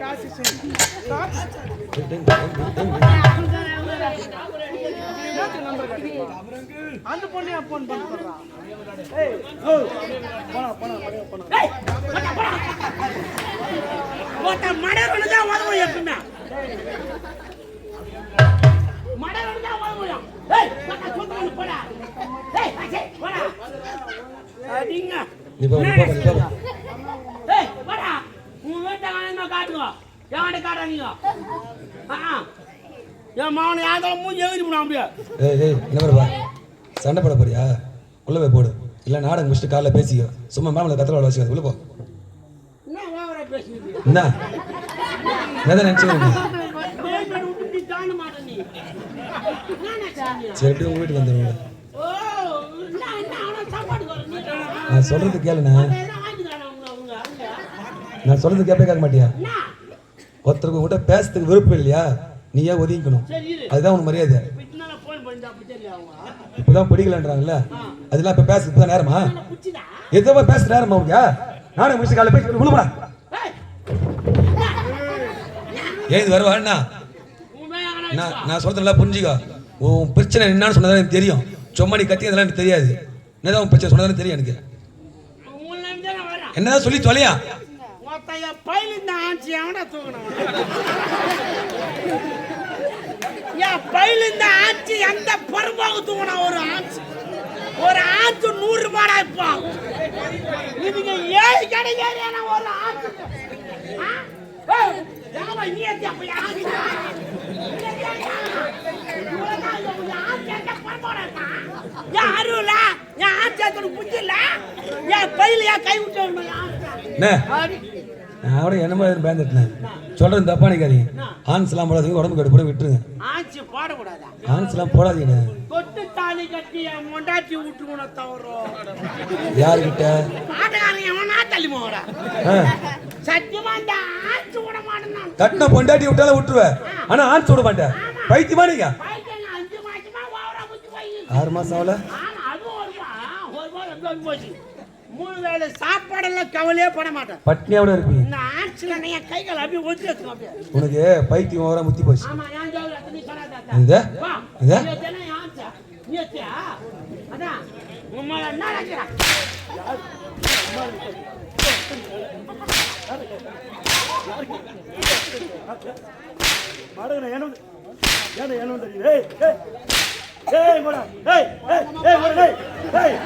காசு காசு அந்த மொட்டை சீனி போட்டு எப்படி அந்த பொண்ணு போன் பண்ண போறான் மடவனுதான் உதவும் எப்பவுமே மடவனுதான் உதவும் ஏய் போடா ஏய் போடா அடிங்க ஏய் போடா உன் வீட்டை காட்டுங்க ஆ. என் மகனை யாரும் மூஞ்சி எகிரி போட முடியாது ஏய் ஏய் என்ன பண்ணுவா? சண்டை போட போறியா? உள்ள போய் போடு. இல்லை நாடகம் முடிச்சுட்டு காலைல பேசிக்கோ. சும்மா மேலே கத்திர வச்சுக்காது. உள்ள போ. என்ன என்ன எதை நினச்சிக்கிறீங்க பேமெண்ட் விட்டு நீ தாண்ட மாட்டே நீ என்ன சாமி சரி உங்கள் வீட்டுக்கு வந்துடுங்க நான் சொல்கிறது கேளுண்ணே. நான் சொல்கிறது கேட்பே கேட்க மாட்டியா? ஒருத்தருக்கு உங்கள்கிட்ட பேசுறதுக்கு விருப்பம் இல்லையா? நீ ஏன் ஒதுங்கிக்கணும் அதுதான் உனக்கு மரியாதை. அவங்க? இப்போதான் பிடிக்கலன்றாங்கல்ல? அதெல்லாம் இப்போ பேச இப்போ நேரமா? எதோ பேச நேரமா உங்க நாடகம் முடிச்சு காலைல போய் உள்ள போடா ஏய். ஏன் இது வருவா என்ன? நான் நான் சொல்றதுல புரிஞ்சுக்கோ. உன் பிரச்சனை என்னன்னு சொன்னதா எனக்கு தெரியும். சும்மா நீ கத்தி அதெல்லாம் எனக்கு தெரியாது. என்னதான் உன் பிரச்சனை சொன்னதானே தெரியும் எனக்கு. என்னதான் சொல்லி தொலையா மொத்த என் பையில இந்த ஆட்சி எந்த பருவாக தூக்கணும் ஒரு ஆட்சி. ஒரு ஆட்சி நூறு ரூபாடா இப்போ இதுங்க ஏழு கடை ஏறியான ஒரு ஆட்சி. நீ அப்ப யாரு? பருவாடா இருக்கா? என் ஆட்சி புத்தி இல்ல? என் பையில கை விட்டு ஆட்சி. என்ன மாதிரி பயந்துட்டேன் சொல்றது தப்பா நினைக்காதீங்க ஆன்ஸ்லாம் போடாதீங்க உடம்பு கட்டு போட விட்டுருங்க ஆன்ஸ்லாம் விட்டுருவன தவிர யாருக்கிட்ட கட்டின பொண்டாட்டி விட்டாலும் விட்டுருவேன் ஆனா ஆன்ஸ் விட மாட்டேன். பைத்தியமா நீங்க? ஆறு மாசம் ஆகல? மூணு வேளை சாப்பாடெல்லாம் கவலையே பட மாட்டேன் பட்னியோட இருப்பீங்க இந்த ஆட்சியில் நீ கை கால் அப்படியே ஒத்தி வச்சுக்கோ அப்படியே உனக்கு பைத்தியம் ஓவரா முத்தி போச்சு ஆமா ஏன் சொல்லாத இது இது நீ அதான் உம்மால என்ன நினைக்கிறா மாடுங்க என்ன ஏன் என்ன தெரியும் ஏய் ஏய் ஏய் போடா ஏய் ஏய் ஏய் ஏய்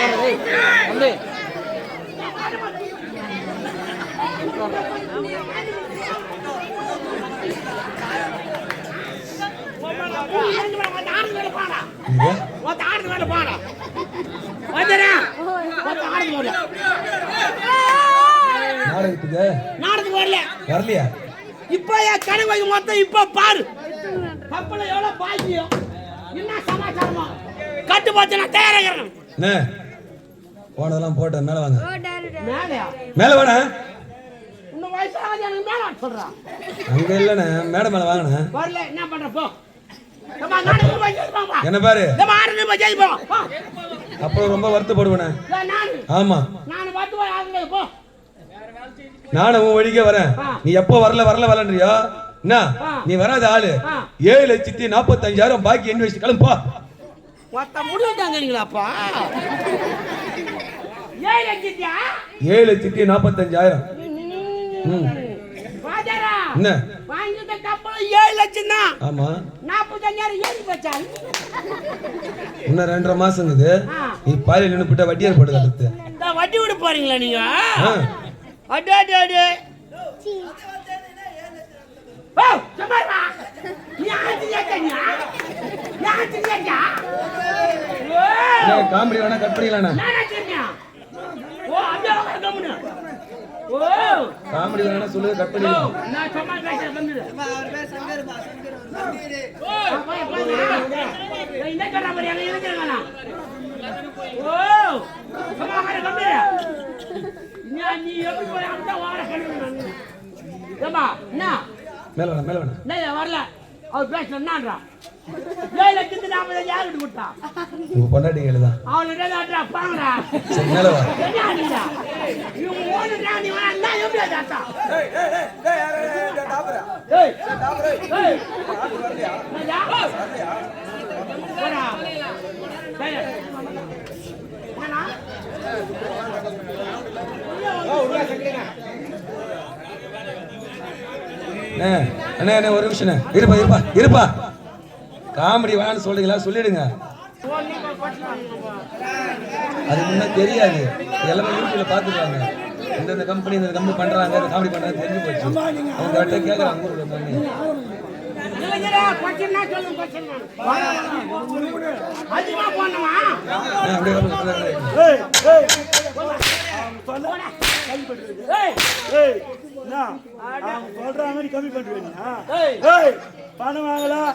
ஆடோ இது ஒத்த நாடகத்துக்கு? நாடத்துக்கு வரல வரலையா? இப்போ என் வைக்க மொத்தம் இப்போ பாரு கப்பல எவ்வளோ பாக்கியம் என்ன? சமாச்சாரமா கட்டு பார்த்து நான் தயாராகிறேன் போனதெல்லாம் போட்டேன் மேலே வாங்க. மேலே வாண்ணே இன்னும் வயசாக எனக்கு மேலே சொல்கிறான் அங்கே இல்லைண்ணே மேடை மேலே வாங்கினே வரல என்ன பண்ற போ. என்ன பாரு? அப்புறம் ரொம்ப நானு. ஆமா. நானும் உன் வழிக்கே வரேன். நீ எப்போ வரல வரல வரலன்றியோ? என்ன? நீ வராத ஆளு. ஏழு லட்சத்தி நாற்பத்தஞ்சாயிரம் பாக்கி வச்சு கிளம்பு ஏழு லட்சத்தி நாற்பத்தஞ்சாயிரம் என்ன? லட்சம் தான் ஆமா. நாற்பத்தஞ்சாயிரம் ஏறி போச்சா? இன்னும் ரெண்டரை மாசம். நீ பாலியல் நின்று வட்டியார் கட்டுறது இந்த வட்டி விட போறீங்களா நீங்க. அடே அடே அடே. சமாரா நீ ஆச்சு காமெடி வேணா சொல்லுது கட் பண்ணி நான் சும்மா பேசுறேன் வந்துரு அவர் பேர் மேல வேணா மேல வேணா வரல. அவர் பேசுறான்றான் வேலை கித்து நாம யாருக்கு ஒரு நிமிஷம் இருப்பா இருப்பா இருப்பா. காமெடி வேணாம்னு சொல்றீங்களா சொல்லிடுங்க அது முன்னே தெரியாது எல்லாமே யூடியூப்ல பார்த்துருக்காங்க இந்தந்த கம்பெனி இந்த கம்பெனி பண்றாங்க இந்த காமெடி பண்றாங்க தெரிஞ்சு போச்சு அவங்க கரெக்டாக கேட்குறாங்க ஊரில் பண்ணி சொல்றாங்க கம்மி பண்ணுவேன் பணம் வாங்கலாம்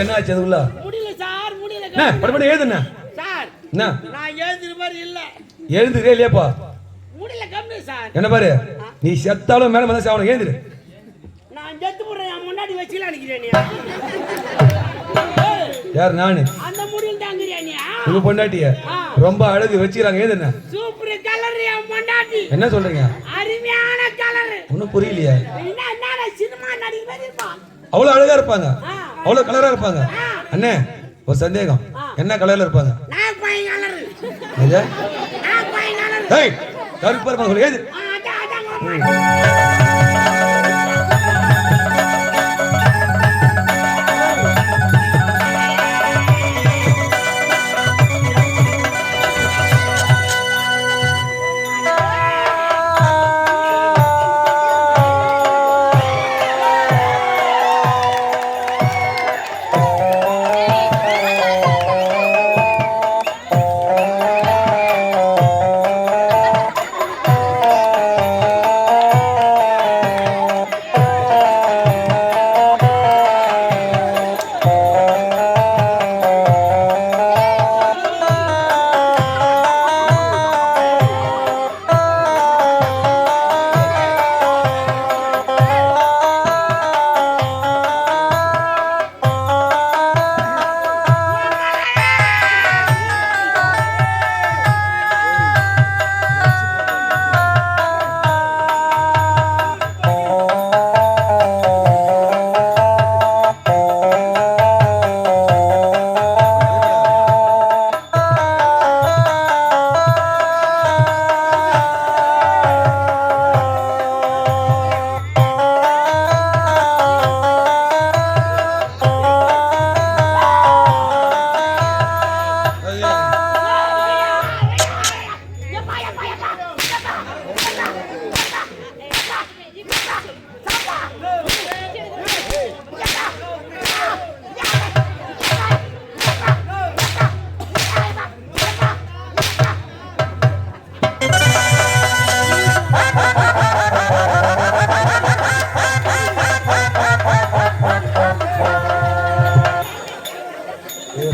குச்சி என்ன ஆச்சு அது உள்ள? முடியல சார் முடியல என்ன? படப்பட ஏதுண்ணா சார் என்ன? நான் எழுதுற மாதிரி இல்ல. எழுந்துக்கிறே இல்லையாப்பா? முடியல கம்மி சார். என்ன பாரு? நீ செத்தாலும் மேல வந்து சாவணும் எழுந்துரு நான் செத்து போடுறேன் முன்னாடி வச்சுக்கலாம் நினைக்கிறேன் யார் நானு? அந்த முடியில் நீ? உங்க பொண்டாட்டிய? ரொம்ப அழகு வச்சுக்கிறாங்க. ஏதுண்ணா சூப்பர் கலர் என் பொண்டாட்டி. என்ன சொல்றீங்க? அருமையான கலர் ஒன்றும் புரியலையே. என்ன என்ன சினிமா நடிகை மாதிரி இருப்பான் அவ்வளவு அழகா இருப்பாங்க. அவ்வளோ கலராக இருப்பாங்க. அண்ணே ஒரு சந்தேகம். என்ன கலரில் இருப்பாங்க? கருப்பாக இருப்பாங்க ஏது?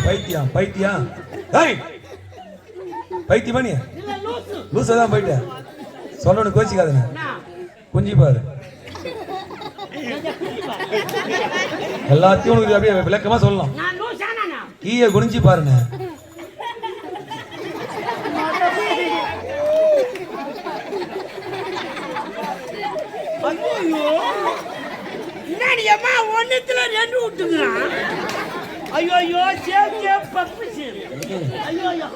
பைத்தியம் பைத்தியம். ஏய் பைத்தியமா நீ? லூசு. லூசா தான் போயிட்ட. சொல்லணும் கோச்சிக்காதுண்ணே குஞ்சி பாரு. எல்லாத்தையும் உனக்கு அப்படியே விளக்கமா சொல்லலாம் கீய குனிஞ்சி குனிஞ்சு பாருங்க ஐயோ. என்னடி அம்மா ரெண்டு விட்டுக்கிறான். ஐயோ ஐயோ சேவ் சேவ் பப்பு சேவ் ஐயோ ஐயோ.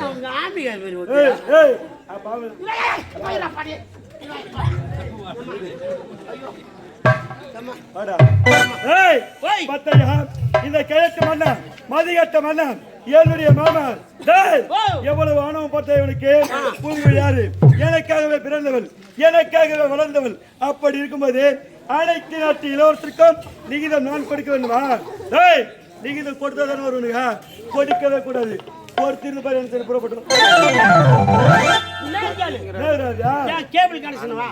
அவங்க ஆம்பிகா பேர் இந்த கிழக்கு மன்னன் மதிகட்ட மன்னன் என்னுடைய மாமன் எவ்வளவு ஆணவம் பார்த்த இவனுக்கு? பூர்வீகம் யாரு? எனக்காகவே பிறந்தவள் எனக்காகவே வளர்ந்தவள். அப்படி இருக்கும்போது அனைத்து நாட்டு இளவரசருக்கும் நிகிதம் நான் கொடுக்க வேண்டுமா? டேய் நிகிதம் கொடுத்தாதான் வருவனுங்க கொடுக்கவே கூடாது. பொறுத்திருந்து பாரு எனக்கு புறப்பட்டு கேபிள் கனெக்ஷன் வா.